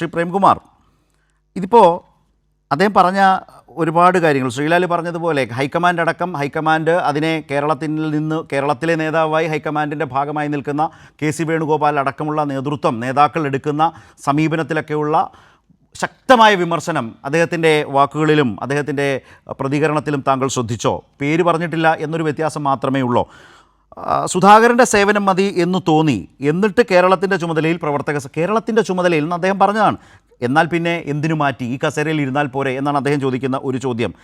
ശ്രീ പ്രേംകുമാർ ഇതിപ്പോൾ അദ്ദേഹം പറഞ്ഞ ഒരുപാട് കാര്യങ്ങൾ. ശ്രീലാൽ പറഞ്ഞതുപോലെ ഹൈക്കമാൻഡ് അടക്കം ഹൈക്കമാൻഡ് അതിനെ കേരളത്തിൽ നിന്ന് കേരളത്തിലെ നേതാവായി ഹൈക്കമാൻഡിന്റെ ഭാഗമായി നിൽക്കുന്ന കെ സി വേണുഗോപാൽ അടക്കമുള്ള നേതൃത്വം നേതാക്കൾ എടുക്കുന്ന സമീപനത്തിലൊക്കെയുള്ള ശക്തമായ വിമർശനം അദ്ദേഹത്തിന്റെ വാക്കുകളിലും അദ്ദേഹത്തിന്റെ പ്രതികരണത്തിലും താങ്കൾ ശ്രദ്ധിച്ചോ? പേര് പറഞ്ഞിട്ടില്ല എന്നൊരു വ്യത്യാസം മാത്രമേ ഉള്ളൂ? സുധാകരന്റെ സേവനം മതി എന്ന് തോന്നി. എന്നിട്ട് കേരളത്തിന്റെ ചുമതലയിൽ പ്രവർത്തക കേരളത്തിന്റെ ചുമതലയിൽ എന്ന് അദ്ദേഹം പറഞ്ഞതാണ്. എന്നാൽ പിന്നെ എന്തിനു മാറ്റി? ഈ കസേരയിൽ ഇരുന്നാൽ പോരെ എന്നാണ് അദ്ദേഹം ചോദിക്കുന്ന ഒരു ചോദ്യം.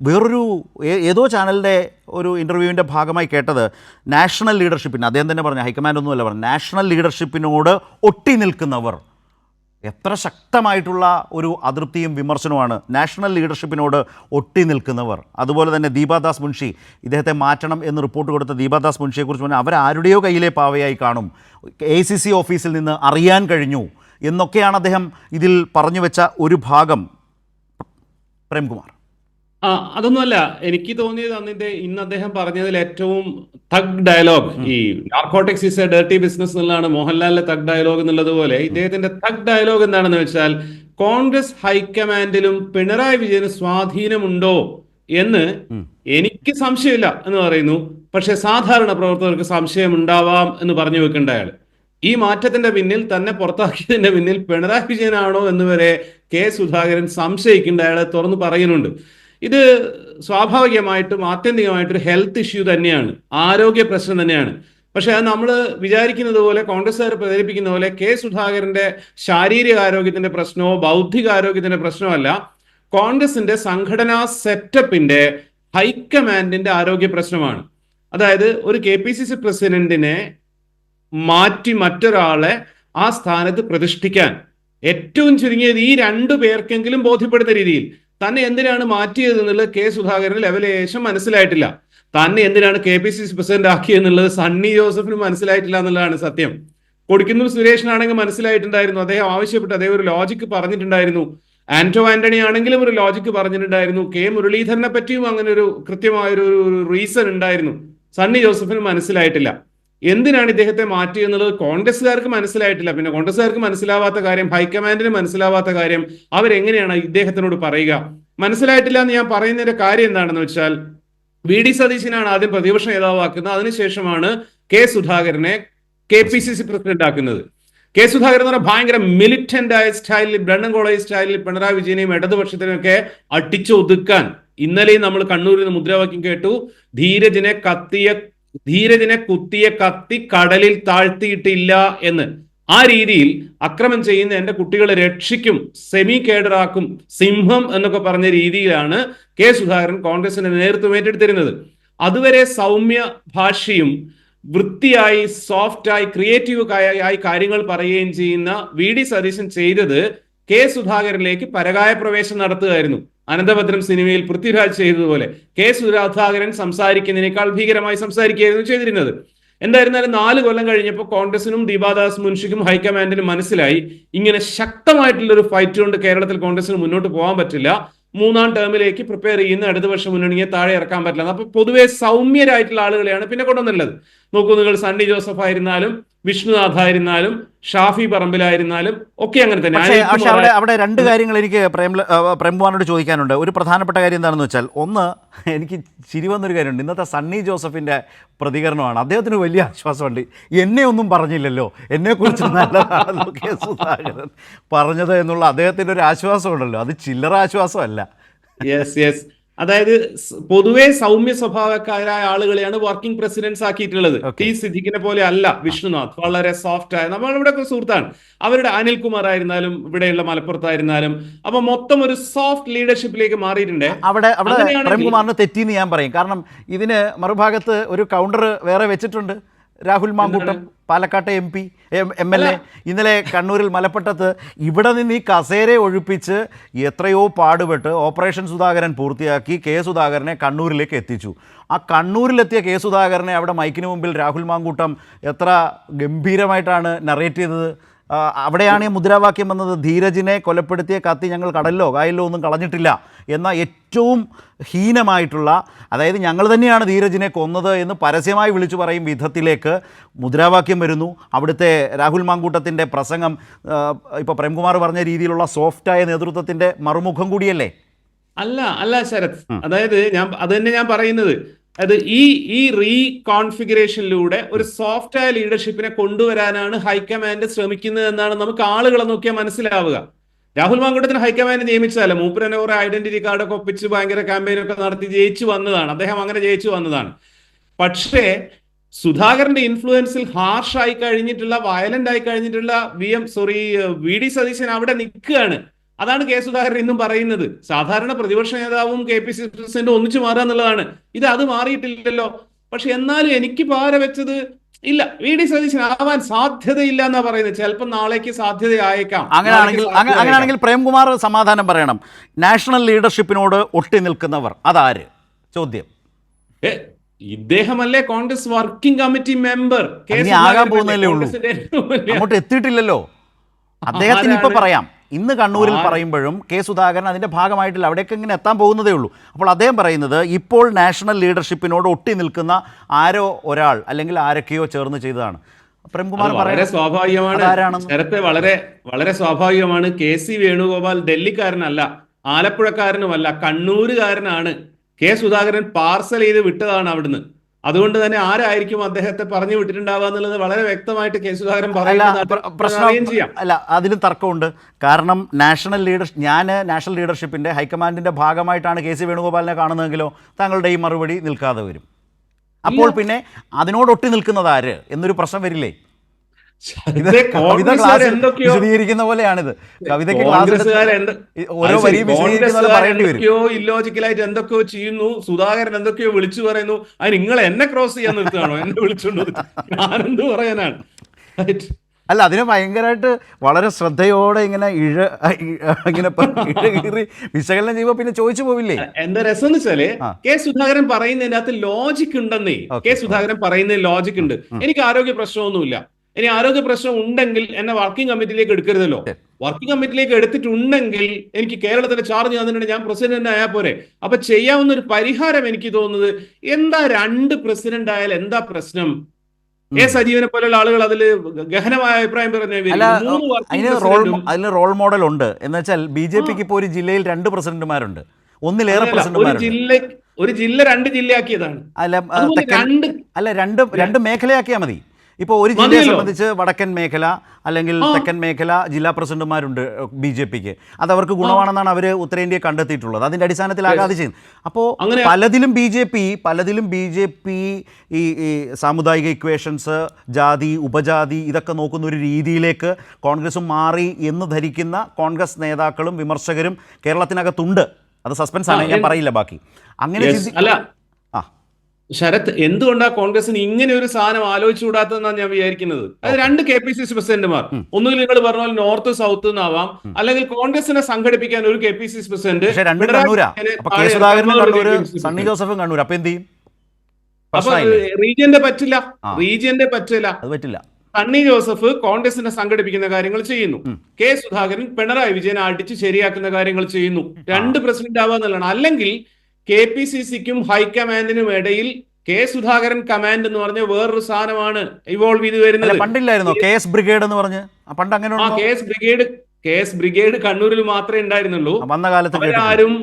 വേറൊരു ഏതോ ചാനലിന്റെ ഒരു ഇന്റർവ്യൂവിന്റെ ഭാഗമായി കേട്ടത് നാഷണൽ ലീഡർഷിപ്പിന്. അദ്ദേഹം തന്നെ പറഞ്ഞു ഹൈക്കമാൻഡ് ഒന്നുമല്ല പറഞ്ഞു നാഷണൽ ലീഡർഷിപ്പിനോട് ഒട്ടി നിൽക്കുന്നവർ. എത്ര ശക്തമായിട്ടുള്ള ഒരു അതൃപ്തിയും വിമർശനവുമാണ് നാഷണൽ ലീഡർഷിപ്പിനോട് ഒട്ടി നിൽക്കുന്നവർ. അതുപോലെ തന്നെ ദീപാദാസ് മുൻഷി ഇദ്ദേഹത്തെ മാറ്റണം എന്ന് റിപ്പോർട്ട് കൊടുത്ത ദീപാദാസ് മുൻഷിയെക്കുറിച്ച് പറഞ്ഞാൽ അവരാരുടെയോ കയ്യിലെ പാവയായി കാണും. എ സി സി ഓഫീസിൽ നിന്ന് അറിയാൻ കഴിഞ്ഞു എന്നൊക്കെയാണ് അദ്ദേഹം ഇതിൽ പറഞ്ഞു വെച്ച ഒരു ഭാഗം. പ്രേംകുമാർ. ആ അതൊന്നുമല്ല. എനിക്ക് തോന്നിയത് അന്നിന്റെ ഇന്ന് അദ്ദേഹം പറഞ്ഞതിൽ ഏറ്റവും തഗ് ഡയലോഗ് ഈ narcotics is a dirty business എന്നുള്ളതാണ് മോഹൻലാലിന്റെ തഗ് ഡയലോഗ് എന്നുള്ളത് പോലെ. ഇദ്ദേഹത്തിന്റെ തഗ് ഡയലോഗ് എന്താണെന്ന് വെച്ചാൽ കോൺഗ്രസ് ഹൈക്കമാൻഡിലും പിണറായി വിജയന് സ്വാധീനമുണ്ടോ? എന്ന് എനിക്ക് സംശയമില്ല എന്ന് പറയുന്നു. പക്ഷെ സാധാരണ പ്രവർത്തകർക്ക് സംശയം ഉണ്ടാവാം എന്ന് പറഞ്ഞു വെക്കേണ്ട അയാൾ ഈ മാറ്റത്തിന്റെ പിന്നിൽ തന്നെ പുറത്താക്കിയതിന്റെ പിന്നിൽ പിണറായി വിജയനാണോ എന്ന് വരെ കെ സുധാകരൻ സംശയിക്കേണ്ട അയാളെ തുറന്നു പറയുന്നുണ്ട്. ഇത് സ്വാഭാവികമായിട്ടും ആത്യന്തികമായിട്ടൊരു ഹെൽത്ത് ഇഷ്യൂ തന്നെയാണ്. ആരോഗ്യ പ്രശ്നം തന്നെയാണ്. പക്ഷെ അത് നമ്മൾ വിചാരിക്കുന്നത് പോലെ കോൺഗ്രസ്സുകാർ പ്രചരിപ്പിക്കുന്ന പോലെ കെ സുധാകരന്റെ ശാരീരിക ആരോഗ്യത്തിന്റെ പ്രശ്നമോ ബൗദ്ധിക ആരോഗ്യത്തിന്റെ പ്രശ്നമല്ല കോൺഗ്രസിന്റെ സംഘടനാ സെറ്റപ്പിന്റെ ഹൈക്കമാൻഡിന്റെ ആരോഗ്യ പ്രശ്നമാണ്. അതായത് ഒരു കെ പി സി സി പ്രസിഡന്റിനെ മാറ്റി മറ്റൊരാളെ ആ സ്ഥാനത്ത് പ്രതിഷ്ഠിക്കാൻ. ഏറ്റവും ചുരുങ്ങിയത് ഈ രണ്ടു പേർക്കെങ്കിലും ബോധ്യപ്പെടുന്ന രീതിയിൽ. തന്നെ എന്തിനാണ് മാറ്റിയത് എന്നുള്ളത് കെ സുധാകരന് ലെവലേശം മനസ്സിലായിട്ടില്ല. തന്നെ എന്തിനാണ് K P C C president ആക്കിയെന്നുള്ളത് Sunny ജോസഫിന് മനസ്സിലായിട്ടില്ല എന്നുള്ളതാണ് സത്യം. കൊടിക്കുന്നൂർ സുരേഷിനാണെങ്കിൽ മനസ്സിലായിട്ടുണ്ടായിരുന്നു. അദ്ദേഹം ആവശ്യപ്പെട്ട് അദ്ദേഹം ഒരു ലോജിക്ക് പറഞ്ഞിട്ടുണ്ടായിരുന്നു. ആന്റോ ആന്റണി ആണെങ്കിലും ഒരു ലോജിക്ക് പറഞ്ഞിട്ടുണ്ടായിരുന്നു. കെ മുരളീധരനെ പറ്റിയും അങ്ങനെ ഒരു കൃത്യമായ ഒരു റീസൺ ഉണ്ടായിരുന്നു. സണ്ണി ജോസഫിന് മനസ്സിലായിട്ടില്ല. എന്തിനാണ് ഇദ്ദേഹത്തെ മാറ്റി എന്നുള്ളത് കോൺഗ്രസ്സുകാർക്ക് മനസ്സിലായിട്ടില്ല. പിന്നെ കോൺഗ്രസ്സുകാർക്ക് മനസ്സിലാവാത്ത കാര്യം ഹൈക്കമാൻഡിന് മനസ്സിലാവാത്ത കാര്യം അവരെങ്ങനെയാണ് ഇദ്ദേഹത്തിനോട് പറയുക? മനസ്സിലായിട്ടില്ല എന്ന് ഞാൻ പറയുന്നതിന്റെ കാര്യം എന്താണെന്ന് വെച്ചാൽ വി ഡി സതീശനാണ് ആദ്യം പ്രതിപക്ഷ നേതാവാക്കുന്നത്. അതിനുശേഷമാണ് കെ സുധാകരനെ K P C C president ആക്കുന്നത്. കെ സുധാകരൻ എന്ന് പറഞ്ഞാൽ ഭയങ്കര മിലിറ്റന്റ് ആയ സ്റ്റൈലിൽ ബ്രണ്ണൻ കോളേജ് സ്റ്റൈലിൽ പിണറായി വിജയനെയും ഇടതുപക്ഷത്തിനെയും ഒക്കെ അടിച്ചൊതുക്കാൻ. ഇന്നലെയും നമ്മൾ കണ്ണൂരിൽ നിന്ന് മുദ്രാവാക്യം കേട്ടു. ധീരജിനെ കത്തിയ ധീരജിനെ കുത്തിയ കത്തി കടലിൽ താഴ്ത്തിയിട്ടില്ല എന്ന്. ആ രീതിയിൽ അക്രമം ചെയ്യുന്ന എന്റെ കുട്ടികളെ രക്ഷിക്കും സെമി കേഡറാക്കും സിംഹം എന്നൊക്കെ പറഞ്ഞ രീതിയിലാണ് കെ സുധാകരൻ കോൺഗ്രസിന്റെ നേതൃത്വം ഏറ്റെടുത്തിരുന്നത്. അതുവരെ സൗമ്യ ഭാഷയും വൃത്തിയായി സോഫ്റ്റായി ക്രിയേറ്റീവ് ആയി കാര്യങ്ങൾ പറയുകയും ചെയ്യുന്ന വി. ഡി. സതീശൻ ചെയ്തത് കെ സുധാകരനിലേക്ക് പരകായ പ്രവേശം നടത്തുകയായിരുന്നു. അനന്തഭദ്രം സിനിമയിൽ പൃഥ്വിരാജ് ചെയ്തതുപോലെ കെ സുരാധാകരൻ സംസാരിക്കുന്നതിനേക്കാൾ ഭീകരമായി സംസാരിക്കുകയായിരുന്നു ചെയ്തിരുന്നത്. എന്തായിരുന്നാലും നാല് കൊല്ലം കഴിഞ്ഞപ്പോൾ കോൺഗ്രസിനും ദീപാദാസ് മുൻഷിക്കും ഹൈക്കമാൻഡിനും മനസ്സിലായി ഇങ്ങനെ ശക്തമായിട്ടുള്ള ഒരു ഫൈറ്റ് കൊണ്ട് കേരളത്തിൽ കോൺഗ്രസിന് മുന്നോട്ട് പോകാൻ പറ്റില്ല. മൂന്നാം ടേമിലേക്ക് പ്രിപ്പയർ ചെയ്യുന്ന ഇടതുപക്ഷ മുന്നണിയെ താഴെ ഇറക്കാൻ പറ്റില്ല. അപ്പൊ പൊതുവെ സൗമ്യരായിട്ടുള്ള ആളുകളെയാണ് പിന്നെ കൊണ്ടുവന്നുള്ളത് നോക്കൂ നിങ്ങൾ സണ്ണി ജോസഫ് ആയിരുന്നാലും വിഷ്ണുനാഥ് ആയിരുന്നാലും ഷാഫി പറമ്പിലായിരുന്നാലും ഒക്കെ അങ്ങനെ തന്നെ. പക്ഷേ അവിടെ അവിടെ രണ്ട് കാര്യങ്ങൾ എനിക്ക് പ്രേം പ്രേംകുമാറിനോട് ചോദിക്കാനുണ്ട്. ഒരു പ്രധാനപ്പെട്ട കാര്യം എന്താണെന്ന് വെച്ചാൽ ഒന്ന് എനിക്ക് ചിരി വന്നൊരു കാര്യമുണ്ട്. ഇന്നത്തെ സണ്ണി ജോസഫിന്റെ പ്രതികരണമാണ്. അദ്ദേഹത്തിന് വലിയ ആശ്വാസമുണ്ട്. എന്നെ ഒന്നും പറഞ്ഞില്ലല്ലോ. എന്നെക്കുറിച്ച് നല്ലതാണല്ലോ കെ സുധാകരൻ പറഞ്ഞത് എന്നുള്ള അദ്ദേഹത്തിന്റെ ഒരു ആശ്വാസമുണ്ടല്ലോ. അത് ചില്ലറ ആശ്വാസമല്ല. യെസ് യെസ് അതായത് പൊതുവെ സൗമ്യ സ്വഭാവക്കാരായ ആളുകളെയാണ് വർക്കിംഗ് പ്രസിഡന്റ്സ് ആക്കിയിട്ടുള്ളത്. ടി സിദ്ദിഖിനെ പോലെ അല്ല വിഷ്ണുനാഥ്. വളരെ സോഫ്റ്റ് ആയ നമ്മളിവിടെ ഇവിടെ സുഹൃത്താണ്. അവരുടെ അനിൽകുമാർ ആയിരുന്നാലും ഇവിടെയുള്ള മലപ്പുറത്തായിരുന്നാലും അപ്പൊ മൊത്തം ഒരു സോഫ്റ്റ് ലീഡർഷിപ്പിലേക്ക് മാറിയിട്ടുണ്ട്. അവിടെ അവിടെ പ്രേംകുമാറിന് തെറ്റിയെന്ന് ഞാൻ പറയും. കാരണം ഇതിന് മറുഭാഗത്ത് ഒരു കൗണ്ടർ വേറെ വെച്ചിട്ടുണ്ട്. രാഹുൽ മാങ്കൂട്ടം പാലക്കാട്ടെ M P M L A. ഇന്നലെ കണ്ണൂരിൽ മലപ്പട്ടത്ത് ഇവിടെ നിന്ന് ഈ കസേര ഒഴിപ്പിച്ച് എത്രയോ പാടുപെട്ട് ഓപ്പറേഷൻ സുധാകരൻ പൂർത്തിയാക്കി കെ സുധാകരനെ കണ്ണൂരിലേക്ക് എത്തിച്ചു. ആ കണ്ണൂരിലെത്തിയ കെ സുധാകരനെ അവിടെ മൈക്കിന് മുമ്പിൽ രാഹുൽ മാങ്കൂട്ടം എത്ര ഗംഭീരമായിട്ടാണ് നറേറ്റ് ചെയ്തത്? അവിടെയാണ് ഈ മുദ്രാവാക്യം വന്നത് ധീരജിനെ കൊലപ്പെടുത്തിയ കത്തി ഞങ്ങൾ കടലിലോ കായലിലോ ഒന്നും കളഞ്ഞിട്ടില്ല എന്ന ഏറ്റവും ഹീനമായിട്ടുള്ള അതായത് ഞങ്ങൾ തന്നെയാണ് ധീരജിനെ കൊന്നത് എന്ന് പരസ്യമായി വിളിച്ചു പറയും വിധത്തിലേക്ക് മുദ്രാവാക്യം വരുന്നു. അവിടുത്തെ രാഹുൽ മാങ്കൂട്ടത്തിന്റെ പ്രസംഗം ഇപ്പോൾ പ്രേംകുമാർ പറഞ്ഞ രീതിയിലുള്ള സോഫ്റ്റായ നേതൃത്വത്തിന്റെ മറുമുഖം കൂടിയല്ലേ? അല്ല അല്ല ശരത്. അതായത് ഞാൻ അത് തന്നെ ഞാൻ പറയുന്നത്. അത് ഈ ഈ റീകോൺഫിഗറേഷനിലൂടെ ഒരു സോഫ്റ്റ് ലീഡർഷിപ്പിനെ കൊണ്ടുവരാനാണ് ഹൈക്കമാൻഡ് ശ്രമിക്കുന്നത് എന്നാണ് നമുക്ക് ആളുകളെ നോക്കിയാൽ മനസ്സിലാവുക. രാഹുൽ മാങ്കുട്ടത്തിന് ഹൈക്കമാൻഡ് നിയമിച്ചതല്ല. മൂപ്പരനെ കുറെ ഐഡന്റിറ്റി കാർഡൊക്കെ ഒപ്പിച്ച് ഭയങ്കര ക്യാമ്പയിനൊക്കെ നടത്തി ജയിച്ചു വന്നതാണ്. അദ്ദേഹം അങ്ങനെ ജയിച്ചു വന്നതാണ്. പക്ഷേ സുധാകരന്റെ ഇൻഫ്ലുവൻസിൽ ഹാർഷ് ആയി കഴിഞ്ഞിട്ടുള്ള വയലന്റ് ആയി കഴിഞ്ഞിട്ടുള്ള V M sorry V D Satheesan അവിടെ നിൽക്കുകയാണ്. അതാണ് കെ സുധാകരൻ ഇന്നും പറയുന്നത്. സാധാരണ പ്രതിപക്ഷ നേതാവും കെ പി സി പ്രസിഡന്റും ഒന്നിച്ചു മാറുക എന്നുള്ളതാണ്. ഇത് അത് മാറിയിട്ടില്ലല്ലോ. പക്ഷെ എന്നാലും എനിക്ക് പാര വെച്ചത് ഇല്ല. വി ഡി സതീശൻ ആവാൻ സാധ്യതയില്ല എന്നാ പറയുന്നത്. ചിലപ്പോൾ നാളേക്ക് സാധ്യതയായേക്കാം. അങ്ങനെയാണെങ്കിൽ അങ്ങനെയാണെങ്കിൽ പ്രേംകുമാർ സമാധാനം പറയണം. നാഷണൽ ലീഡർഷിപ്പിനോട് ഒട്ടി നിൽക്കുന്നവർ അതാര്? ചോദ്യം. ഇദ്ദേഹമല്ലേ കോൺഗ്രസ് വർക്കിംഗ് കമ്മിറ്റി മെമ്പർ? ആകാൻ സുധാകരൻ പോകുന്നതല്ലേ ഉള്ളൂ. അങ്ങോട്ട് എത്തിയിട്ടില്ലല്ലോ. അദ്ദേഹത്തിന് ഇപ്പൊ പറയാം. ഇന്ന് കണ്ണൂരിൽ പറയുമ്പോഴും കെ സുധാകരൻ അതിന്റെ ഭാഗമായിട്ടില്ല. അവിടേക്ക് ഇങ്ങനെ എത്താൻ പോകുന്നതേ ഉള്ളൂ. അപ്പോൾ അദ്ദേഹം പറയുന്നത് ഇപ്പോൾ നാഷണൽ ലീഡർഷിപ്പിനോട് ഒട്ടി നിൽക്കുന്ന ആരോ ഒരാൾ അല്ലെങ്കിൽ ആരൊക്കെയോ ചേർന്ന് ചെയ്തതാണ്. പ്രേംകുമാർ വളരെ സ്വാഭാവികമാണ്. ശരത്തെ നേരത്തെ വളരെ വളരെ സ്വാഭാവികമാണ്. കെ സി വേണുഗോപാൽ ഡൽഹിക്കാരനല്ല ആലപ്പുഴക്കാരനുമല്ല കണ്ണൂരുകാരനാണ്. കെ സുധാകരൻ പാർസൽ ചെയ്ത് വിട്ടതാണ് അവിടുന്ന്. അതുകൊണ്ട് തന്നെ ആരായിരിക്കും അദ്ദേഹത്തെ പറഞ്ഞു വിട്ടിട്ടുണ്ടാവുക എന്നുള്ളത് വളരെ വ്യക്തമായിട്ട് കെ സുധാകരൻ പ്രശ്നം ചെയ്യാം. അല്ല അതിലും തർക്കമുണ്ട്. കാരണം നാഷണൽ ലീഡർ ഞാൻ നാഷണൽ ലീഡർഷിപ്പിന്റെ ഹൈക്കമാൻഡിന്റെ ഭാഗമായിട്ടാണ് കെ സി വേണുഗോപാലിനെ കാണുന്നതെങ്കിലോ താങ്കളുടെ ഈ മറുപടി നിൽക്കാതെ വരും. അപ്പോൾ പിന്നെ അതിനോടൊട്ടി നിൽക്കുന്നത് ആര്? എന്നൊരു പ്രശ്നം വരില്ലേ? കവിത വിശദീകരിക്കുന്ന പോലെയാണിത് കവിതയ്ക്ക് ഓരോ വരിയും എന്തൊക്കെയോ ഇല്ലോജിക്കലായിട്ട് എന്തൊക്കെയോ ചെയ്യുന്നു. സുധാകരൻ എന്തൊക്കെയോ വിളിച്ചു പറയുന്നു. അത് നിങ്ങൾ എന്നെ ക്രോസ് ചെയ്യാൻ നിർത്തുകയാണോ? എന്നെ വിളിച്ചുകൊണ്ട്? ഞാനെന്ത് പറയാനാണ്? അല്ല അതിന് ഭയങ്കരമായിട്ട് വളരെ ശ്രദ്ധയോടെ ഇങ്ങനെ ഇഴ ഇങ്ങനെ വിശകലനം ചെയ്യുമ്പോൾ പിന്നെ ചോദിച്ചു പോവില്ലേ? എന്താ രസം എന്ന് വെച്ചാൽ. കെ സുധാകരൻ പറയുന്നതിന്റെ അകത്ത് ലോജിക് ഉണ്ടെന്നേ. കെ സുധാകരൻ പറയുന്നതിൽ ലോജിക് ഉണ്ട്. എനിക്ക് ആരോഗ്യ പ്രശ്നമൊന്നുമില്ല. ഇനി ആരോഗ്യ പ്രശ്നം ഉണ്ടെങ്കിൽ എന്നെ വർക്കിംഗ് കമ്മിറ്റിയിലേക്ക് എടുക്കരുതല്ലോ. വർക്കിംഗ് കമ്മിറ്റിയിലേക്ക് എടുത്തിട്ടുണ്ടെങ്കിൽ എനിക്ക് കേരളത്തിന്റെ ചാർജ് തന്നിട്ടുണ്ട് ഞാൻ പ്രസിഡന്റ് ആയാൽ പോരെ. അപ്പൊ ചെയ്യാവുന്ന ഒരു പരിഹാരം എനിക്ക് തോന്നുന്നത് എന്താ രണ്ട് പ്രസിഡന്റ് ആയാൽ എന്താ പ്രശ്നം? എ സജീവനെ പോലുള്ള ആളുകൾ അതിൽ ഗഹനമായ അഭിപ്രായം അതിന് റോൾ അതിന് റോൾ മോഡൽ ഉണ്ട്. എന്ന് വെച്ചാൽ ബി ജെ പിക്ക് ഇപ്പോൾ ഒരു ജില്ലയിൽ രണ്ട് പ്രസിഡന്റുമാരുണ്ട്. ഒന്നിലേറെ പ്രസിഡന്റുമാരുണ്ട്. ജില്ല ഒരു ജില്ല രണ്ട് ജില്ലയാക്കിയതാണ്. അല്ല രണ്ട് അല്ല രണ്ട് രണ്ട് മേഖലയാക്കിയാൽ മതി. ഇപ്പോൾ ഒരു ജില്ലയെ സംബന്ധിച്ച് വടക്കൻ മേഖല അല്ലെങ്കിൽ തെക്കൻ മേഖല ജില്ലാ പ്രസിഡന്റുമാരുണ്ട് ബി ജെ പിക്ക്. അത് അവർക്ക് ഗുണമാണെന്നാണ് അവർ ഉത്തരേന്ത്യ കണ്ടെത്തിയിട്ടുള്ളത്. അതിന്റെ അടിസ്ഥാനത്തിലാകാതെ ചെയ്യുന്നത്. അപ്പോൾ പലതിലും ബി ജെ പി പലതിലും ബി ജെ പി ഈ ഈ സാമുദായിക ഇക്വേഷൻസ് ജാതി ഉപജാതി ഇതൊക്കെ നോക്കുന്ന ഒരു രീതിയിലേക്ക് കോൺഗ്രസും മാറി എന്ന് ധരിക്കുന്ന കോൺഗ്രസ് നേതാക്കളും വിമർശകരും കേരളത്തിനകത്തുണ്ട്. അത് സസ്പെൻസ് ആണ് ഞാൻ പറയില്ല ബാക്കി. അങ്ങനെ Yes. ചിന്തി- അല്ല ആ ശരത് എന്തുകൊണ്ടാണ് കോൺഗ്രസിന് ഇങ്ങനെ ഒരു സാധനം ആലോചിച്ചുകൂടാത്തതെന്നാണ് ഞാൻ വിചാരിക്കുന്നത്? അത് രണ്ട് കെ പി സി സി പ്രസിഡന്റുമാർ. ഒന്നുകിൽ നിങ്ങൾ പറഞ്ഞ പോലെ നോർത്ത് സൗത്ത് എന്നാവാം അല്ലെങ്കിൽ കോൺഗ്രസിനെ സംഘടിപ്പിക്കാൻ ഒരു K P C C president Sunny president. ജോസഫും കണ്ണൂർ അപ്പൊ എന്ത് ചെയ്യും? അപ്പൊ റീജിയന്റെ പറ്റില്ല. റീജിയന്റെ പറ്റില്ല. അത് പറ്റില്ല. സണ്ണി ജോസഫ് കോൺഗ്രസിനെ സംഘടിപ്പിക്കുന്ന കാര്യങ്ങൾ ചെയ്യുന്നു. കെ സുധാകരൻ പിണറായി വിജയനെ അടിച്ച് ശരിയാക്കുന്ന കാര്യങ്ങൾ ചെയ്യുന്നു. രണ്ട് പ്രസിഡന്റ് ആവാന്നുള്ളതാണ്. അല്ലെങ്കിൽ കെ പി സി സിക്കും ഹൈക്കമാൻഡിനും ഇടയിൽ കെ സുധാകരൻ കമാൻഡ് എന്ന് പറഞ്ഞ വേറൊരു സാധനമാണ് ഇവോൾവ് ചെയ്ത് വരുന്നത്. പണ്ടില്ലായിരുന്നോ? കെ എസ് ബ്രിഗേഡ് എന്ന് പറഞ്ഞ്? പണ്ട് അങ്ങനെ? K S brigade K S brigade കണ്ണൂരിൽ മാത്രമേ ഉണ്ടായിരുന്നുള്ളൂ. വന്ന കാലത്ത് ആരും.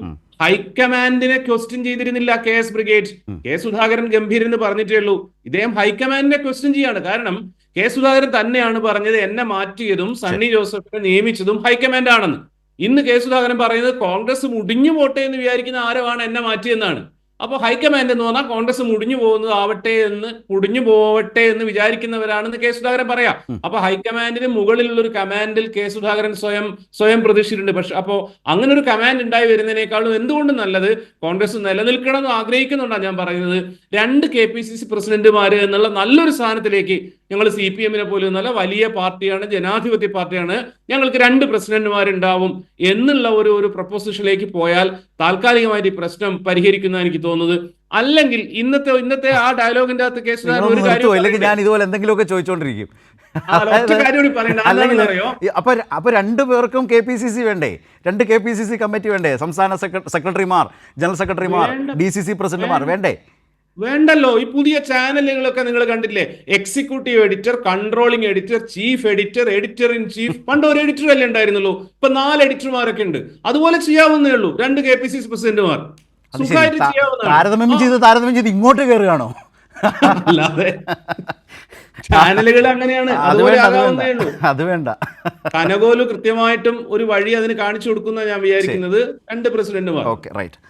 ഹൈക്കമാൻഡിനെ ക്വസ്റ്റ്യൻ ചെയ്തിരുന്നില്ല K S brigade. K Sudhakaran Gambhir എന്ന് പറഞ്ഞിട്ടേ ഉള്ളൂ. ഇദ്ദേഹം ഹൈക്കമാൻഡിനെ ക്വസ്റ്റ്യൻ ചെയ്യാണ്. കാരണം കെ സുധാകരൻ തന്നെയാണ് പറഞ്ഞത് എന്നെ മാറ്റിയതും സണ്ണി ജോസഫിനെ നിയമിച്ചതും ഹൈക്കമാൻഡ് ആണെന്ന്. ഇന്ന് കെ സുധാകരൻ പറയുന്നത് കോൺഗ്രസ് മുടിഞ്ഞു പോട്ടെ എന്ന് വിചാരിക്കുന്ന ആരവാണ് എന്നെ മാറ്റിയെന്നാണ്. അപ്പൊ ഹൈക്കമാൻഡ് എന്ന് പറഞ്ഞാൽ കോൺഗ്രസ് മുടിഞ്ഞു പോകുന്നത് ആവട്ടെ എന്ന് മുടിഞ്ഞു പോവട്ടെ എന്ന് വിചാരിക്കുന്നവരാണെന്ന് കെ സുധാകരൻ പറയാം. അപ്പൊ ഹൈക്കമാൻഡിന് മുകളിലുള്ള ഒരു കമാൻഡിൽ കെ സുധാകരൻ സ്വയം സ്വയം പ്രതീക്ഷിച്ചിട്ടുണ്ട് പക്ഷെ അപ്പോ അങ്ങനെ ഒരു കമാൻഡ് ഉണ്ടായി വരുന്നതിനേക്കാളും എന്തുകൊണ്ട് നല്ലത്? കോൺഗ്രസ് നിലനിൽക്കണം എന്ന് ആഗ്രഹിക്കുന്നുണ്ടാണ് ഞാൻ പറയുന്നത്. രണ്ട് കെ പി സി സി പ്രസിഡന്റുമാര് എന്നുള്ള നല്ലൊരു സ്ഥാനത്തിലേക്ക് ഞങ്ങൾ സി പി എമ്മിനെ പോലെ നല്ല വലിയ പാർട്ടിയാണ് ജനാധിപത്യ പാർട്ടിയാണ്. ഞങ്ങൾക്ക് രണ്ട് പ്രസിഡന്റുമാരുണ്ടാവും എന്നുള്ള ഒരു ഒരു പ്രപ്പോസിഷനിലേക്ക് പോയാൽ താൽക്കാലികമായിട്ട് ഈ പ്രശ്നം പരിഹരിക്കുന്ന എനിക്ക് തോന്നുന്നത്. അല്ലെങ്കിൽ ഇന്നത്തെ ഇന്നത്തെ ആ ഡയലോഗിന്റെ അകത്ത് കേസ് ഒരു കാര്യം? ഞാൻ ഇതുപോലെ എന്തെങ്കിലുമൊക്കെ ചോദിച്ചോണ്ടിരിക്കും. അപ്പൊ അപ്പൊ രണ്ടു പേർക്കും കെ പി സി സി വേണ്ടേ? രണ്ട് K P C C committee വേണ്ടേ? സംസ്ഥാന സെക്രട്ടറിമാർ ജനറൽ സെക്രട്ടറിമാർ ഡി സി സി പ്രസിഡന്റുമാർ വേണ്ടേ? വേണ്ടല്ലോ. ഈ പുതിയ ചാനലുകളൊക്കെ നിങ്ങൾ കണ്ടില്ലേ executive editor controlling editor chief editor editor in chief പണ്ട് ഒരു എഡിറ്റർ അല്ലേ ഉണ്ടായിരുന്നുള്ളൂ? ഇപ്പൊ നാല് എഡിറ്റർമാരൊക്കെ ഉണ്ട്. അതുപോലെ ചെയ്യാവുന്നേ ഉള്ളൂ. രണ്ട് കെ പി സി സി പ്രസിഡന്റുമാർ താരതമ്യം ചെയ്ത് താരതമ്യം ചെയ്ത് ഇങ്ങോട്ട് കയറുകയാണോ അല്ലാതെ ചാനലുകൾ അങ്ങനെയാണ്. അത് വേണ്ട കനകോലു കൃത്യമായിട്ടും ഒരു വഴി അതിന് കാണിച്ചു കൊടുക്കുന്ന ഞാൻ വിചാരിക്കുന്നത് രണ്ട് പ്രസിഡന്റുമാർ ഓക്കെ റൈറ്റ്